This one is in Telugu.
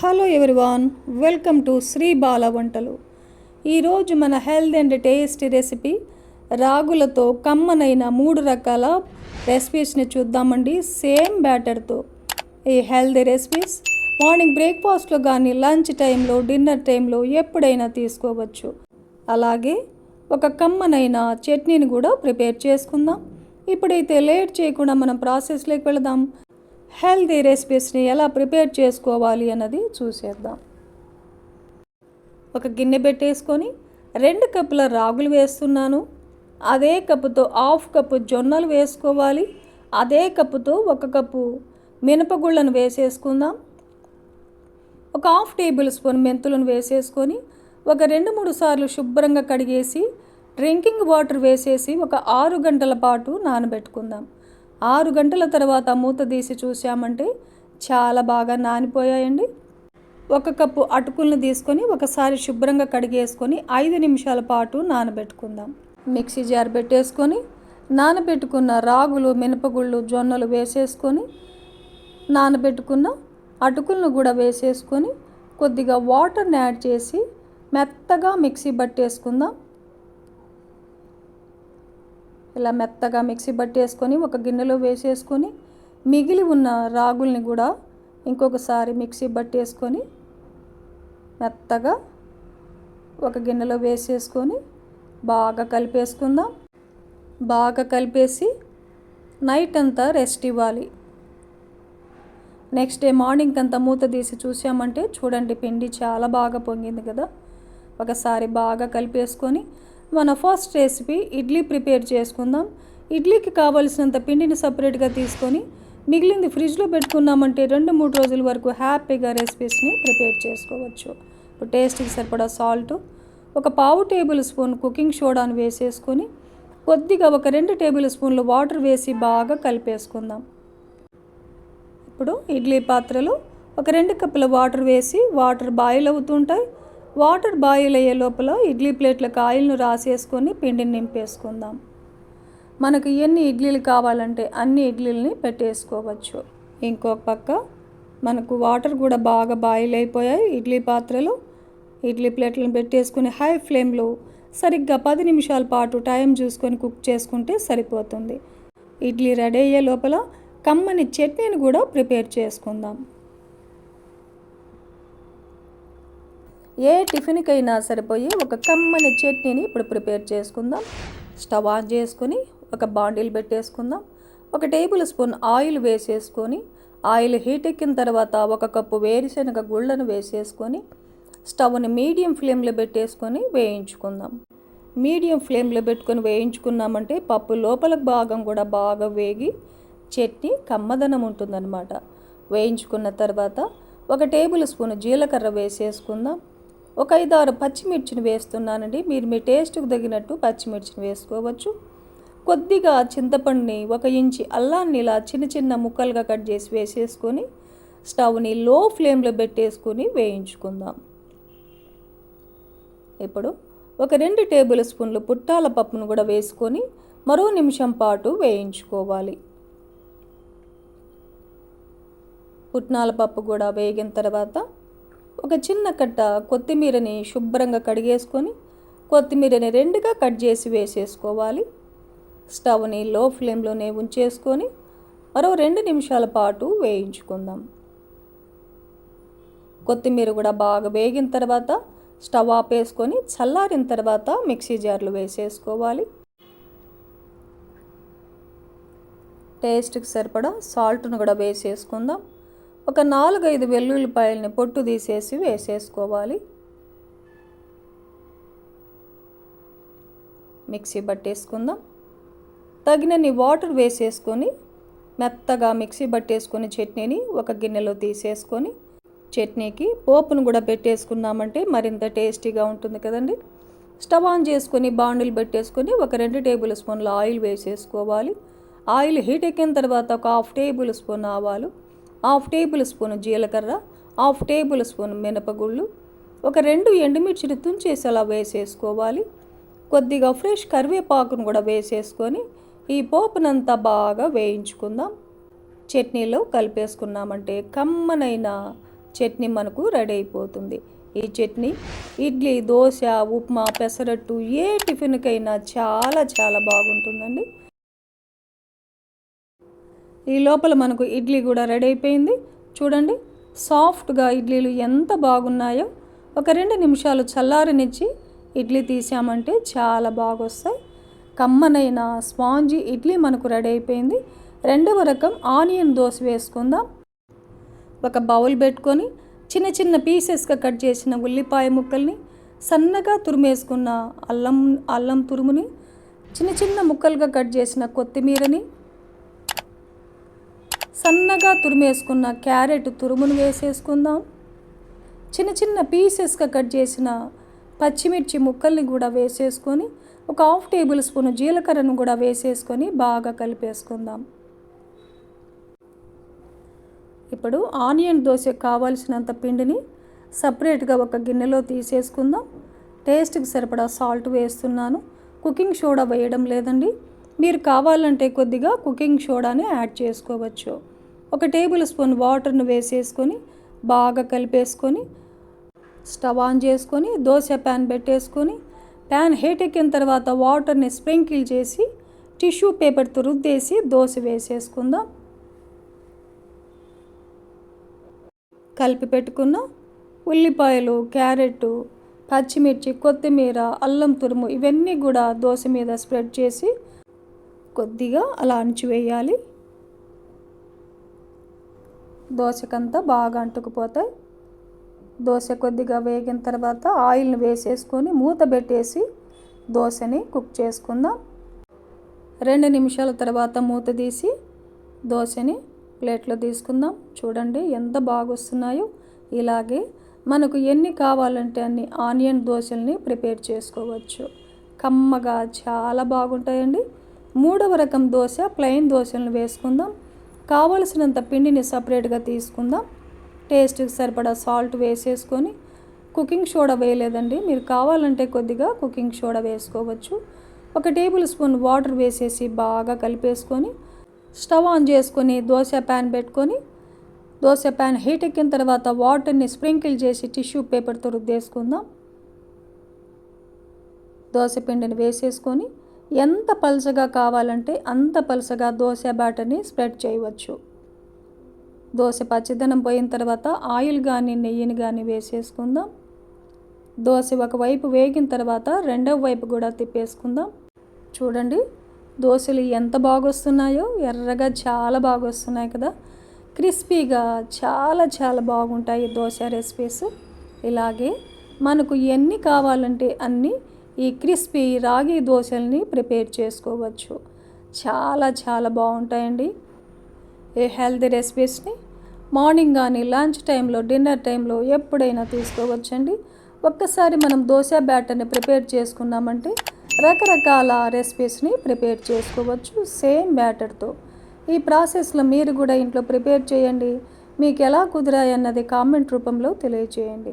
Hello everyone welcome to Sri Bala వంటలు ఈరోజు మన హెల్త్ అండ్ టేస్టీ రెసిపీ రాగులతో కమ్మనైన మూడు రకాల రెసిపీస్ని చూద్దామండి. సేమ్ బ్యాటర్తో ఈ హెల్తీ రెసిపీస్ మార్నింగ్ బ్రేక్ఫాస్ట్లో కానీ లంచ్ టైంలో డిన్నర్ టైంలో ఎప్పుడైనా తీసుకోవచ్చు. అలాగే ఒక కమ్మనైన చట్నీని కూడా ప్రిపేర్ చేసుకుందాం. ఇప్పుడైతే లేట్ చేయకుండా మనం ప్రాసెస్లోకి వెళదాం. హెల్తీ రెసిపీస్ని ఎలా ప్రిపేర్ చేసుకోవాలి అన్నది చూసేద్దాం. ఒక గిన్నె పెట్టేసుకొని రెండు కప్పుల రాగులు వేస్తున్నాను. అదే కప్పుతో హాఫ్ కప్పు జొన్నలు వేసుకోవాలి. అదే కప్పుతో ఒక కప్పు మినపగుళ్ళను వేసేసుకుందాం. ఒక హాఫ్ టేబుల్ స్పూన్ మెంతులను వేసేసుకొని ఒక రెండు మూడు సార్లు శుభ్రంగా కడిగేసి డ్రింకింగ్ వాటర్ వేసేసి ఒక ఆరు గంటల పాటు నానబెట్టుకుందాం. ఆరు గంటల తర్వాత మూత తీసి చూసామంటే చాలా బాగా నానిపోయాయండి. ఒక కప్పు అటుకులను తీసుకొని ఒకసారి శుభ్రంగా కడిగేసుకొని ఐదు నిమిషాల పాటు నానబెట్టుకుందాం. మిక్సీ జార్ పెట్టేసుకొని నానబెట్టుకున్న రాగులు మినపగుళ్ళు జొన్నలు వేసేసుకొని నానబెట్టుకున్న అటుకులను కూడా వేసేసుకొని కొద్దిగా వాటర్ని యాడ్ చేసి మెత్తగా మిక్సీ పట్టేసుకుందాం. ఇలా మెత్తగా మిక్సీ పట్టేసుకొని ఒక గిన్నెలో వేసేసుకొని మిగిలి ఉన్న రాగుల్ని కూడా ఇంకొకసారి మిక్సీ పట్టేసుకొని మెత్తగా ఒక గిన్నెలో వేసేసుకొని బాగా కలిపేసుకుందాం. బాగా కలిపేసి నైట్ అంతా రెస్ట్ ఇవ్వాలి. నెక్స్ట్ డే మార్నింగ్ అంతా మూత తీసి చూసామంటే చూడండి పిండి చాలా బాగా పొంగింది కదా. ఒకసారి బాగా కలిపేసుకొని మన ఫస్ట్ రెసిపీ ఇడ్లీ ప్రిపేర్ చేసుకుందాం. ఇడ్లీకి కావలసినంత పిండిని సపరేట్గా తీసుకొని మిగిలింది ఫ్రిడ్జ్లో పెట్టుకున్నామంటే రెండు మూడు రోజుల వరకు హ్యాపీగా రెసిపీస్ని ప్రిపేర్ చేసుకోవచ్చు. ఇప్పుడు టేస్ట్కి సరిపడా సాల్ట్ ఒక పావు టేబుల్ స్పూన్ కుకింగ్ సోడాను వేసేసుకొని కొద్దిగా ఒక రెండు టేబుల్ స్పూన్లు వాటర్ వేసి బాగా కలిపేసుకుందాం. ఇప్పుడు ఇడ్లీ పాత్రలో ఒక రెండు కప్పుల వాటర్ వేసి వాటర్ బాయిల్ అవుతుంటాయి. వాటర్ బాయిల్ అయ్యే లోపల ఇడ్లీ ప్లేట్లకు ఆయిల్ను రాసేసుకొని పిండిని నింపేసుకుందాం. మనకు ఎన్ని ఇడ్లీలు కావాలంటే అన్ని ఇడ్లీలని పెట్టేసుకోవచ్చు. ఇంకొక పక్క మనకు వాటర్ కూడా బాగా బాయిల్ అయిపోయాయి. ఇడ్లీ పాత్రలు ఇడ్లీ ప్లేట్లను పెట్టేసుకుని హై ఫ్లేమ్లో సరిగ్గా పది నిమిషాల పాటు టైం చూసుకొని కుక్ చేసుకుంటే సరిపోతుంది. ఇడ్లీ రెడీ అయ్యే లోపల కమ్మని చట్నీని కూడా ప్రిపేర్ చేసుకుందాం. ఏ టిఫిన్కైనా సరిపోయి ఒక కమ్మని చట్నీని ఇప్పుడు ప్రిపేర్ చేసుకుందాం. స్టవ్ ఆన్ చేసుకొని ఒక బాండిల్ పెట్టేసుకుందాం. ఒక టేబుల్ స్పూన్ ఆయిల్ వేసేసుకొని ఆయిల్ హీట్ ఎక్కిన తర్వాత ఒక కప్పు వేరుశనగ గుళ్ళను వేసేసుకొని స్టవ్ని మీడియం ఫ్లేమ్లో పెట్టేసుకొని వేయించుకుందాం. మీడియం ఫ్లేమ్లో పెట్టుకొని వేయించుకున్నామంటే పప్పు లోపల భాగం కూడా బాగా వేగి చట్నీ కమ్మదనం ఉంటుందన్నమాట. వేయించుకున్న తర్వాత ఒక టేబుల్ స్పూన్ జీలకర్ర వేసేసుకుందాం. ఒక ఐదు ఆరు పచ్చిమిర్చిని వేస్తున్నానండి. మీరు మీ టేస్ట్కి తగినట్టు పచ్చిమిర్చిని వేసుకోవచ్చు. కొద్దిగా చింతపండుని ఒక ఇంచి అల్లాన్ని ఇలా చిన్న చిన్న ముక్కలుగా కట్ చేసి వేసేసుకొని స్టవ్ని లో ఫ్లేమ్లో పెట్టేసుకొని వేయించుకుందాం. ఇప్పుడు ఒక రెండు టేబుల్ స్పూన్లు పుట్టాల పప్పును కూడా వేసుకొని మరో నిమిషం పాటు వేయించుకోవాలి. పుట్నాల పప్పు కూడా వేగిన తర్వాత ఒక చిన్న కట్ట కొత్తిమీరని శుభ్రంగా కడిగేసుకొని కొత్తిమీరని రెండుగా కట్ చేసి వేసేసుకోవాలి. స్టవ్ని లో ఫ్లేమ్లోనే ఉంచేసుకొని మరో రెండు నిమిషాల పాటు వేయించుకుందాం. కొత్తిమీర కూడా బాగా వేగిన తర్వాత స్టవ్ ఆపేసుకొని చల్లారిన తర్వాత మిక్సీ జార్లు వేసేసుకోవాలి. టేస్ట్కి సరిపడా సాల్ట్ను కూడా వేసేసుకుందాం. ఒక నాలుగైదు వెల్లుల్లిపాయల్ని పొట్టు తీసేసి వేసేసుకోవాలి. మిక్సీ పట్టేసుకుందాం తగినన్ని వాటర్ వేసేసుకొని మెత్తగా మిక్సీ పట్టేసుకొని చట్నీని ఒక గిన్నెలో తీసేసుకొని చట్నీకి పోపును కూడా పెట్టేసుకున్నామంటే మరింత టేస్టీగా ఉంటుంది కదండి. స్టవ్ ఆన్ చేసుకొని బాండిల్ పెట్టేసుకొని ఒక రెండు టేబుల్ స్పూన్ల ఆయిల్ వేసేసుకోవాలి. ఆయిల్ హీట్ ఎక్కిన తర్వాత ఒక హాఫ్ టేబుల్ స్పూన్ ఆవాలు హాఫ్ టేబుల్ స్పూన్ జీలకర్ర హాఫ్ టేబుల్ స్పూన్ మినపగుళ్ళు ఒక రెండు ఎండుమిర్చిని తుంచేసి అలా వేసేసుకోవాలి. కొద్దిగా ఫ్రెష్ కరివేపాకును కూడా వేసేసుకొని ఈ పోపునంతా బాగా వేయించుకుందాం. చట్నీలో కలిపేసుకున్నామంటే కమ్మనైన చట్నీ మనకు రెడీ అయిపోతుంది. ఈ చట్నీ ఇడ్లీ దోశ ఉప్మా పెసరట్టు ఏ టిఫిన్కైనా చాలా చాలా బాగుంటుందండి. ఈ లోపల మనకు ఇడ్లీ కూడా రెడీ అయిపోయింది. చూడండి సాఫ్ట్గా ఇడ్లీలు ఎంత బాగున్నాయో. ఒక రెండు నిమిషాలు చల్లారనిచ్చి ఇడ్లీ తీసామంటే చాలా బాగా వస్తాయి కమ్మనైన స్పాంజీ ఇడ్లీ మనకు రెడీ అయిపోయింది. రెండవ రకం ఆనియన్ దోశ వేసుకుందాం. ఒక బౌల్ పెట్టుకొని చిన్న చిన్న పీసెస్గా కట్ చేసిన ఉల్లిపాయ ముక్కల్ని సన్నగా తురిమేసుకున్న అల్లం అల్లం తురుముని చిన్న చిన్న ముక్కలుగా కట్ చేసిన కొత్తిమీరని సన్నగా తురిమేసుకున్న క్యారెట్ తురుమును వేసేసుకుందాం. చిన్న చిన్న పీసెస్గా కట్ చేసిన పచ్చిమిర్చి ముక్కల్ని కూడా వేసేసుకొని ఒక హాఫ్ టేబుల్ స్పూన్ జీలకర్రను కూడా వేసేసుకొని బాగా కలిపేసుకుందాం. ఇప్పుడు ఆనియన్ దోశకు కావాల్సినంత పిండిని సపరేట్గా ఒక గిన్నెలో తీసేసుకుందాం. టేస్ట్కి సరిపడా సాల్ట్ వేస్తున్నాను. కుకింగ్ సోడా వేయడం లేదండి. మీరు కావాలంటే కొద్దిగా కుకింగ్ సోడాని యాడ్ చేసుకోవచ్చు. ఒక టేబుల్ స్పూన్ వాటర్ను వేసేసుకొని బాగా కలిపేసుకొని స్టవ్ ఆన్ చేసుకొని దోశ ప్యాన్ పెట్టేసుకొని ప్యాన్ హీట్ ఎక్కిన తర్వాత వాటర్ని స్ప్రింకిల్ చేసి టిష్యూ పేపర్తో రుద్దేసి దోశ వేసేసుకుందాం. కలిపి పెట్టుకున్న ఉల్లిపాయలు క్యారెట్ పచ్చిమిర్చి కొత్తిమీర అల్లం తురుము ఇవన్నీ కూడా దోశ మీద స్ప్రెడ్ చేసి కొద్దిగా అలా అణిచివేయాలి. దోశకంతా బాగా అంటుకుపోతాయి. దోశ కొద్దిగా వేగిన తర్వాత ఆయిల్ని వేసేసుకొని మూత పెట్టేసి దోశని కుక్ చేసుకుందాం. రెండు నిమిషాల తర్వాత మూత తీసి దోశని ప్లేట్లో తీసుకుందాం. చూడండి ఎంత బాగా వస్తున్నాయో ఇలాగే మనకు ఎన్ని కావాలంటే అన్ని ఆనియన్ దోశల్ని ప్రిపేర్ చేసుకోవచ్చు. కమ్మగా చాలా బాగుంటాయండి. మూడవ రకం దోశ ప్లెయిన్ దోశలను వేసుకుందాం. కావలసినంత పిండిని సపరేట్గా తీసుకుందాం. టేస్ట్కి సరిపడా సాల్ట్ వేసేసుకొని కుకింగ్ సోడా వేయలేదండి. మీరు కావాలంటే కొద్దిగా కుకింగ్ సోడా వేసుకోవచ్చు. ఒక టేబుల్ స్పూన్ వాటర్ వేసేసి బాగా కలిపేసుకొని స్టవ్ ఆన్ చేసుకొని దోశ ప్యాన్ పెట్టుకొని దోశ ప్యాన్ హీట్ ఎక్కిన తర్వాత వాటర్ని స్ప్రింకిల్ చేసి టిష్యూ పేపర్తో రుద్దేసుకుందాం. దోశ పిండిని వేసేసుకొని ఎంత పలసగా కావాలంటే అంత పలసగా దోశ బ్యాటర్ని స్ప్రెడ్ చేయవచ్చు. దోశ పచ్చదనం పోయిన తర్వాత ఆయిల్ కానీ నెయ్యిని కానీ వేసేసుకుందాం. దోశ ఒకవైపు వేగిన తర్వాత రెండవ వైపు కూడా తిప్పేసుకుందాం. చూడండి దోశలు ఎంత బాగొస్తున్నాయో ఎర్రగా చాలా బాగా వస్తున్నాయి కదా. క్రిస్పీగా చాలా చాలా బాగుంటాయి దోశ రెసిపీస్. ఇలాగే మనకు ఎన్ని కావాలంటే అన్నీ ఈ క్రిస్పీ రాగి దోశల్ని ప్రిపేర్ చేసుకోవచ్చు. చాలా చాలా బాగుంటాయండి. ఏ హెల్తీ రెసిపీస్ని మార్నింగ్ కానీ లంచ్ టైంలో డిన్నర్ టైంలో ఎప్పుడైనా తీసుకోవచ్చండి. ఒక్కసారి మనం దోశ బ్యాటర్ని ప్రిపేర్ చేసుకున్నామంటే రకరకాల రెసిపీస్ని ప్రిపేర్ చేసుకోవచ్చు సేమ్ బ్యాటర్తో. ఈ ప్రాసెస్లో మీరు కూడా ఇంట్లో ప్రిపేర్ చేయండి. మీకు ఎలా కుదిరాయన్నది కామెంట్ రూపంలో తెలియచేయండి.